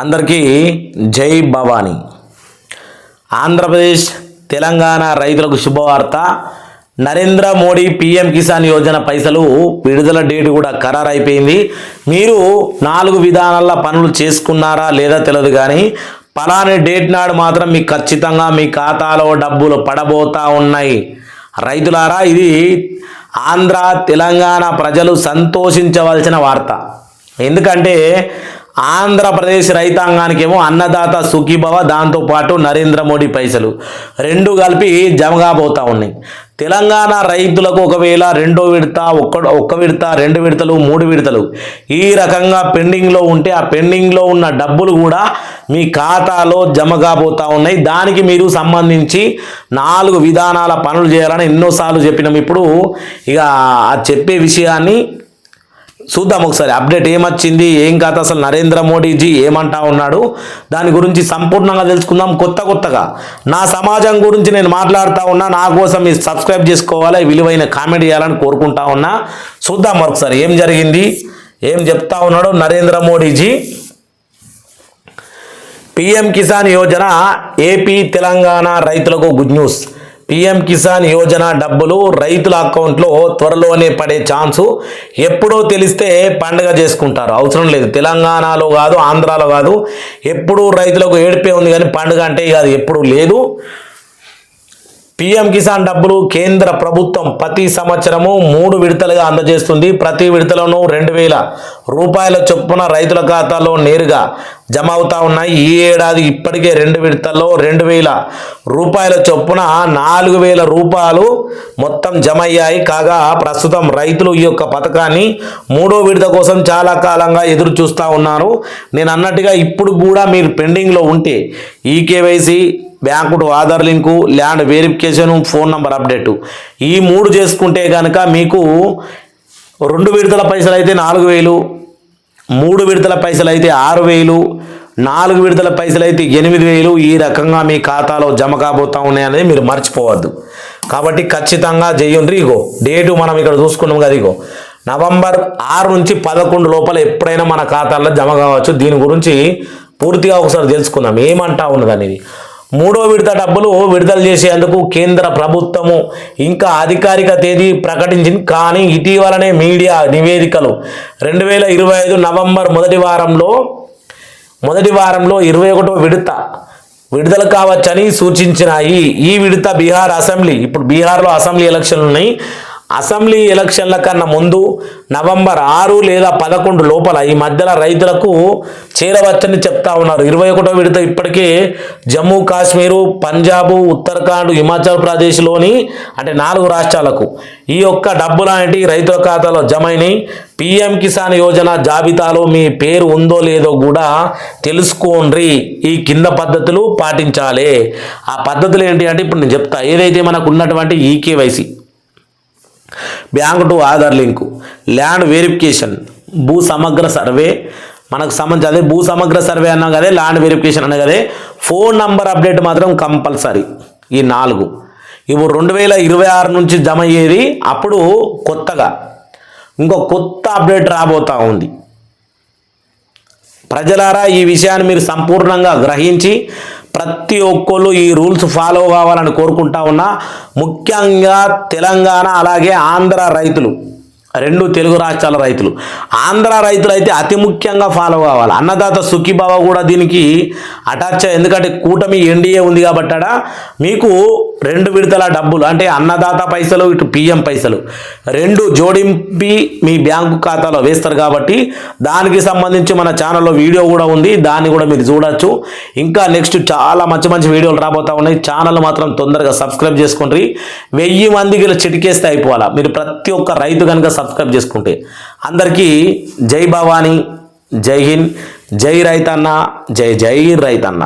అందరికీ జై భవానీ. ఆంధ్రప్రదేశ్ తెలంగాణ రైతులకు శుభవార్త. నరేంద్ర మోడీ పీఎం కిసాన్ యోజన పైసలు విడుదల డేట్ కూడా ఖరారు అయిపోయింది మీరు నాలుగు విధానాల పనులు చేసుకున్నారా లేదా తెలియదు కానీ పలాని డేట్ నాడు మాత్రం మీకు ఖచ్చితంగా మీ ఖాతాలో డబ్బులు పడబోతా ఉన్నాయి. రైతులారా ఇది ఆంధ్ర తెలంగాణ ప్రజలు సంతోషించవలసిన వార్త. ఎందుకంటే ఆంధ్రప్రదేశ్ రైతాంగానికి ఏమో అన్నదాత సుఖీభవ దాంతోపాటు నరేంద్ర మోడీ పైసలు. రెండు కలిపి జమగాపోతా ఉన్నాయి. తెలంగాణ రైతులకు ఒకవేళ రెండో విడత ఒక్క ఒక్క విడత రెండు విడతలు మూడు విడతలు ఈ రకంగా పెండింగ్లో ఉంటే ఆ పెండింగ్లో ఉన్న డబ్బులు కూడా మీ ఖాతాలో జమ కాబోతూ ఉన్నాయి. దానికి మీరు సంబంధించి నాలుగు విధానాల పనులు చేయాలని ఎన్నోసార్లు చెప్పినాం. ఇప్పుడు ఇక ఆ చెప్పే విషయాన్ని చూద్దాం ఒకసారి. అప్డేట్ ఏమొచ్చింది? ఏం కాదు అసలు నరేంద్ర మోడీజీ ఏమంటా ఉన్నాడు? దాని గురించి సంపూర్ణంగా తెలుసుకుందాం కొత్త కొత్తగా. నా సమాజం గురించి నేను మాట్లాడుతూ ఉన్నా నా కోసం మీరు సబ్స్క్రైబ్ చేసుకోవాలి? విలువైన కామెంట్ చేయాలని కోరుకుంటా ఉన్నా. చూద్దాం మరొకసారి. ఏం జరిగింది? ఏం చెప్తా ఉన్నాడు నరేంద్ర మోడీజీ? పిఎం కిసాన్ యోజన ఏపీ తెలంగాణ రైతులకు good news. PM Kisan Yojana డబ్బులు రైతుల అకౌంట్లో త్వరలోనే పడే ఛాన్సు ఎప్పుడో తెలిస్తే పండుగ చేసుకుంటారు. అవసరం లేదు. తెలంగాణలో కాదు ఆంధ్రాలో కాదు ఎప్పుడూ రైతులకు ఏడిపే ఉంది కానీ పండుగ అంటే ఇక అది ఎప్పుడు లేదు. పిఎం కిసాన్ డబ్బులు కేంద్ర ప్రభుత్వం ప్రతి సంవత్సరము మూడు విడతలుగా అందజేస్తుంది. ప్రతి విడతలోనూ రెండు వేల రూపాయల చొప్పున రైతుల ఖాతాలో నేరుగా జమ అవుతా ఉన్నాయి. ఈ ఏడాది ఇప్పటికే రెండు విడతల్లో రెండు వేల రూపాయల చొప్పున నాలుగు వేల రూపాయలు మొత్తం జమ అయ్యాయి. కాగా ప్రస్తుతం రైతులు ఈ యొక్క పథకాన్ని మూడో విడత కోసం చాలా కాలంగా ఎదురు చూస్తూ ఉన్నారు. నేను అన్నట్టుగా ఇప్పుడు కూడా మీరు పెండింగ్లో ఉంటే e KYC bank to Aadhaar link land verification phone number update. ఈ మూడు చేసుకుంటే కనుక మీకు రెండు విడతల పైసలు అయితే నాలుగు వేలు మూడు విడతల పైసలు అయితే ఆరు వేలు నాలుగు విడతల పైసలు అయితే ఎనిమిది వేలు ఈ రకంగా మీ ఖాతాలో జమ కాబోతా ఉన్నాయి అనేది మీరు మర్చిపోవద్దు. కాబట్టి ఖచ్చితంగా చేయండి. ఇగో డేటు మనం ఇక్కడ చూసుకున్నాం కదా ఇగో నవంబర్ ఆరు నుంచి పదకొండు లోపల ఎప్పుడైనా మన ఖాతాల్లో జమ కావచ్చు. దీని గురించి పూర్తిగా ఒకసారి తెలుసుకుందాం. ఏమంటా ఉన్నది అనేది? మూడో విడత డబ్బులు విడుదల చేసేందుకు కేంద్ర ప్రభుత్వము ఇంకా అధికారిక తేదీ ప్రకటించింది. కానీ ఇటీవలనే మీడియా నివేదికలు. రెండు వేల ఇరవై ఐదు నవంబర్ మొదటి వారంలో మొదటి వారంలో ఇరవై ఒకటో విడత విడుదల కావచ్చని సూచించినాయి. ఈ విడత బీహార్ అసెంబ్లీ ఇప్పుడు బీహార్లో అసెంబ్లీ ఎలక్షన్లు ఉన్నాయి అసెంబ్లీ ఎలక్షన్ల కన్నా ముందు నవంబర్ ఆరు లేదా పదకొండు లోపల ఈ మధ్యలో రైతులకు చేరవచ్చని చెప్తా ఉన్నారు. ఇరవై ఒకటో విడత ఇప్పటికే జమ్మూ కాశ్మీరు పంజాబ్ ఉత్తరాఖండ్ హిమాచల్ ప్రదేశ్లోని అంటే నాలుగు రాష్ట్రాలకు ఈ యొక్క డబ్బులు అనేటి రైతుల ఖాతాలో జమైనాయి పిఎం కిసాన్ యోజన జాబితాలో మీ పేరు ఉందో లేదో కూడా తెలుసుకోండి. ఈ కింద పద్ధతులు పాటించాలి. ఆ పద్ధతులు ఏంటి అంటే ఇప్పుడు నేను చెప్తా. ఏదైతే మనకు ఉన్నటువంటి e KYC bank to Aadhaar link. Land verification. భూ సమగ్ర సర్వే. మనకు సంబంధించి అదే భూ సమగ్ర సర్వే అన్నాం కదే ల్యాండ్ వెరిఫికేషన్ అన్నా కదే. ఫోన్ నంబర్ అప్డేట్ మాత్రం కంపల్సరీ. ఈ నాలుగు. ఇవి రెండు వేల ఇరవై ఆరు నుంచి జమ అయ్యేది. అప్పుడు కొత్తగా ఇంకో కొత్త అప్డేట్ రాబోతా ఉంది. ప్రజలారా ఈ విషయాన్ని మీరు సంపూర్ణంగా గ్రహించి ప్రతి ఒక్కళ్ళు ఈ రూల్స్ ఫాలో కావాలని కోరుకుంటా ఉన్నా ముఖ్యంగా తెలంగాణ అలాగే ఆంధ్ర రైతులు. రెండు తెలుగు రాష్ట్రాల రైతులు. ఆంధ్ర రైతులు అయితే అతి ముఖ్యంగా ఫాలో కావాలి. అన్నదాత సుఖీబావ కూడా దీనికి అటాచ్ ఎందుకంటే కూటమి ఎన్డీఏ ఉంది కాబట్టాడ మీకు రెండు విడతల డబ్బులు అంటే అన్నదాత పైసలు ఇటు పిఎం పైసలు. రెండు జోడింపి మీ బ్యాంకు ఖాతాలో వేస్తారు కాబట్టి దానికి సంబంధించి మన ఛానల్లో వీడియో కూడా ఉంది. దాన్ని కూడా మీరు చూడొచ్చు. ఇంకా నెక్స్ట్ చాలా మంచి మంచి వీడియోలు రాబోతా ఉన్నాయి. ఛానల్ మాత్రం తొందరగా సబ్స్క్రైబ్ చేసుకోండి. వెయ్యి మందికి ఇలా చిటికేస్తే అయిపోవాలా. మీరు ప్రతి ఒక్క రైతు కనుక సబ్స్క్రైబ్ చేసుకుంటే. అందరికీ జై భవానీ జై హింద్ జై రైతన్న జై జై రైతన్న.